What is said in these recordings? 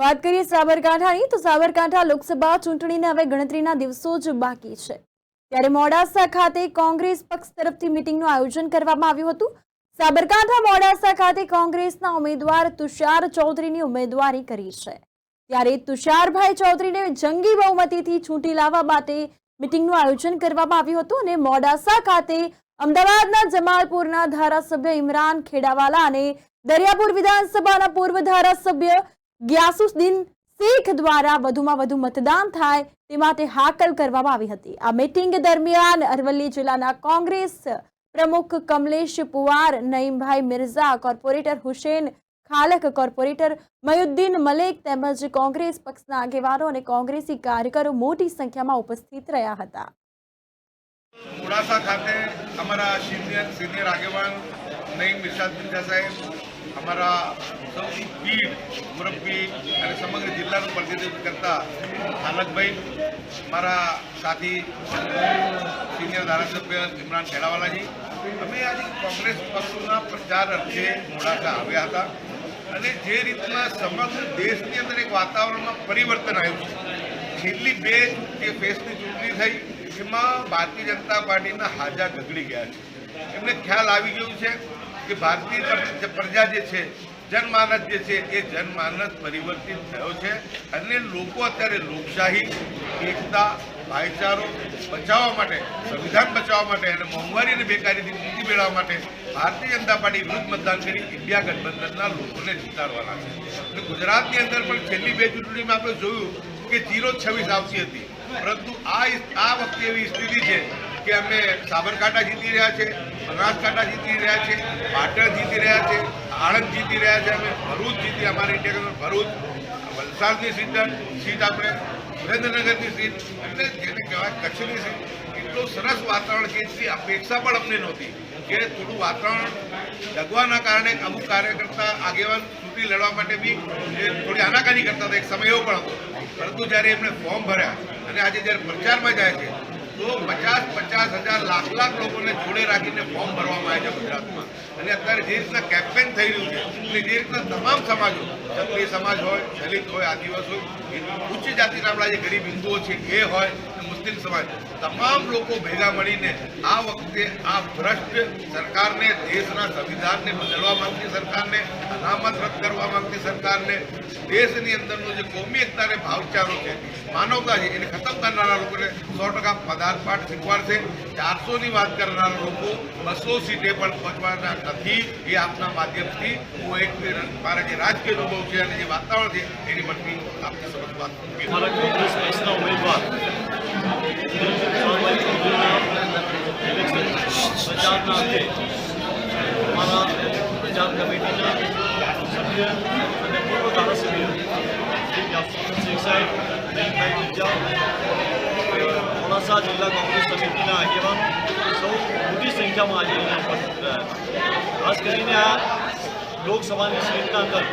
વાત કરીએ સાબરકાંઠાની, તો સાબરકાંઠા લોકસભા ચૂંટણીને હવે ગણતરીના દિવસો જ બાકી છે. ત્યારે મોડાસા ખાતે કોંગ્રેસ પક્ષ તરફથી મિટિંગનું આયોજન કરવામાં આવ્યું હતું. સાબરકાંઠા મોડાસા ખાતે કોંગ્રેસના ઉમેદવાર તુષાર ચૌધરીની ઉમેદવારી કરી છે. ત્યારે તુષારભાઈ ચૌધરીને જંગી બહુમતીથી ચૂંટી લાવવા માટે મિટિંગનું આયોજન કરવામાં આવ્યું હતું અને મોડાસા ખાતે અમદાવાદના જમાલપુરના ધારાસભ્ય ઇમરાન ખેડાવાલા અને દરિયાપુર વિધાનસભાના પૂર્વ ધારાસભ્ય ગ્યાસુદ્દીન શેખ દ્વારા વધુમાં વધુ મતદાન થાય તે માટે હાકલ કરવામાં આવી હતી. આ મીટિંગ દરમિયાન અરવલ્લી જિલ્લાના કોંગ્રેસ પ્રમુખ કમલેશ પુવાર નઈમભાઈ મિર્ઝા, કોર્પોરેટર હુસેન ખાલક, કોર્પોરેટર મયુદ્દીન મલેક તેમજ કોંગ્રેસ પક્ષના આગેવાનો અને કોંગ્રેસી કાર્યકરો મોટી સંખ્યામાં ઉપસ્થિત રહ્યા હતા. મોડાસા ખાતે અમારા સિનિયર સિનિયર આગેવાન નઈમ મિર્ઝા સાહેબ અમારા સૌથી પીઢ મુરબ્બી અને સમગ્ર જિલ્લાનું પ્રતિનિધિત્વ કરતા હાલકભાઈ મારા સાથી, સિનિયર ધારાસભ્ય ઇમરાન ખેડાવાલાજી, અમે આજે કોંગ્રેસ પક્ષના પ્રચાર અર્થે મોડાસા આવ્યા હતા અને જે રીતના સમગ્ર દેશની અંદર એક વાતાવરણમાં પરિવર્તન આવ્યું છે. છેલ્લી બે જે ફેસની ચૂંટણી થઈ, એમાં ભારતીય જનતા પાર્ટીના હાજા ગગડી ગયા છે. એમને ખ્યાલ આવી ગયું છે કે ભારતીય પ્રજા જે છે, જનમાનસ જે છે, એ જનમાનસ પરિવર્તિત થયો છે અને લોકો અત્યારે લોકશાહી, એકતા, ભાઈચારો બચાવવા માટે, સંવિધાન બચાવવા માટે અને મોંઘવારી અને બેકારીથી મુક્તિ મેળવવા માટે ભારતીય જનતા પાર્ટી વિરુદ્ધ મતદાન કરી ઇન્ડિયા ગઠબંધનના લોકોને જીતાડવાના છે. અને ગુજરાતની અંદર પણ છેલ્લી બે ચૂંટણીમાં આપણે જોયું કે જીરો છવ્વીસ આવતી હતી. પરંતુ આ આ વખતે એવી સ્થિતિ છે કે અમે સાબરકાંઠા જીતી રહ્યા છે, બનાસકાંઠા જીતી રહ્યા છે, પાટણ જીતી રહ્યા છે, આણંદ જીતી રહ્યા છે, અમે ભરૂચ જીતી, અમારી ઇન્ડિયા ભરૂચ. વલસાડની સીટ સીટ આપણે સુરેન્દ્રનગરની સીટ. એટલે જેને કહેવાય કચ્છની સીટ. એટલું સરસ વાતાવરણ કે એટલી અપેક્ષા પણ અમને નહોતી. કે થોડું વાતાવરણ જગવાના કારણે અમુક કાર્યકર્તા આગેવાન ચૂંટણી લડવા માટે બી થોડી આનાકાની કરતા હતા, એક સમય એવો પણ હતો. પરંતુ જ્યારે એમણે ફોર્મ ભર્યા અને આજે જ્યારે પ્રચારમાં જાય છે તો પચાસ પચાસ હજાર, લાખ લાખ લોકોને જોડે રાખીને ફોર્મ ભરવામાં આવે છે ગુજરાતમાં. અને અત્યારે જે રીતના કેમ્પેન થઈ રહ્યું છે એટલે જે રીતના તમામ સમાજો, ક્ષત્રિય સમાજ હોય, દલિત હોય, આદિવાસી હોય ઉચ્ચ જાતિના આપણા જે ગરીબ હિન્દુઓ છે, એ હોય મુસ્લિમ સમાજ, તમામ લોકો ભેગા મળીને આ વખતે આ ભ્રષ્ટ સરકારને, દેશના સંવિધાનને બદલવા માંગતી સરકારને, અનામત રદ કરવા માંગતી સરકારને, દેશની અંદરનો જે કોમી એકતાને ભાવચારો છે, માનવતા છે, એને ખતમ કરનારા લોકોને સો ટકા પદાર્થપાઠ શીખવાડશે ચારસોની વાત કરનારા લોકો બસો સીટે પણ પહોંચવાના નથી એ આપના માધ્યમથી હું એક મારા જે રાજકીય અનુભવ છે અને જે વાતાવરણ છે એની પરથી આપની સમક્ષ વાત મૂકી અમારા કોંગ્રેસ પક્ષના ઉમેદવાર સામાજિક ચૂંટણીના ઇલેક્શન પ્રચારના અંતે અમારા પ્રચાર કમિટીના સભ્ય અને પૂર્વ ધારાસભ્ય, શ્રી જાફર શેખ સાહેબ નઈમભાઈ મિર્જા મોડાસા જિલ્લા કોંગ્રેસ સમિતિના આગેવાનો સૌ મોટી સંખ્યામાં આજે અહીંયા ઉપસ્થિત રહ્યા ખાસ કરીને આ લોકસભાની સીટના અંદર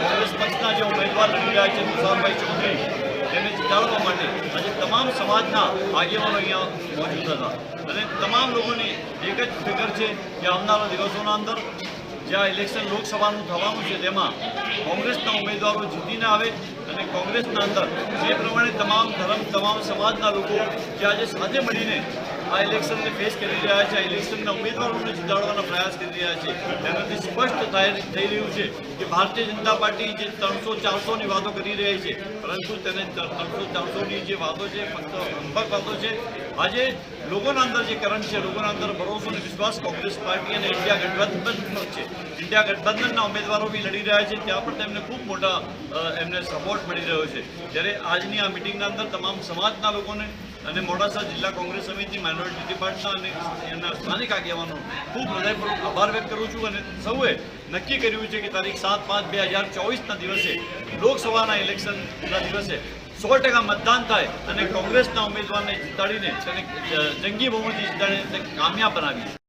કોંગ્રેસ પક્ષના જે ઉમેદવાર લડી રહ્યા છે તુષારભાઈ ચૌધરી તેને જીતાડવા માટે આજે તમામ સમાજના આગેવાનો અહીંયા મોજૂદ હતા. અને તમામ લોકોની એક જ ફિકર છે કે આવનારા દિવસોના અંદર જ્યાં ઇલેક્શન લોકસભાનું થવાનું છે, તેમાં કોંગ્રેસના ઉમેદવારો જીતીને આવે અને કોંગ્રેસના અંદર જે પ્રમાણે તમામ ધર્મ, તમામ સમાજના લોકો જે આજે સાથે મળીને આ ઇલેક્શનને ફેસ કરી રહ્યા છે. આ ઇલેક્શનના ઉમેદવારોને જીતાડવાનો પ્રયાસ કરી રહ્યા છે. તેનાથી સ્પષ્ટ થઈ રહ્યું છે કે ભારતીય જનતા પાર્ટી જે ત્રણસો ચારસોની વાતો કરી રહી છે, પરંતુ તેને ત્રણસો ચારસોની જે વાતો છે, ફક્ત અંબક વાતો છે, આજે લોકોના અંદર જે કરંટ છે, લોકોના અંદર ભરોસો અને વિશ્વાસ કોંગ્રેસ પાર્ટી અને ઇન્ડિયા ગઠબંધન છે. ઇન્ડિયા ગઠબંધનના ઉમેદવારો બી લડી રહ્યા છે. ત્યાં પણ તેમને ખૂબ મોટા એમને સપોર્ટ મળી રહ્યો છે. ત્યારે આજની આ મિટિંગના અંદર તમામ સમાજના લોકોને અને મોડાસા જિલ્લા કોંગ્રેસ સમિતિ માઇનોરિટી ડિપાર્ટના અને એના સ્થાનિક આગેવાનો ખૂબ હૃદયપૂર્વક આભાર વ્યક્ત કરું છું અને સૌએ નક્કી કર્યું છે કે તારીખ સાત પાંચ બે હજાર ચોવીસના દિવસે, લોકસભાના ઇલેક્શનના દિવસે સો ટકા મતદાન થાય અને કોંગ્રેસના ઉમેદવારને જીતાડીને તેને જંગી બહુમતી જીતાડીને કામયાબ બનાવીએ.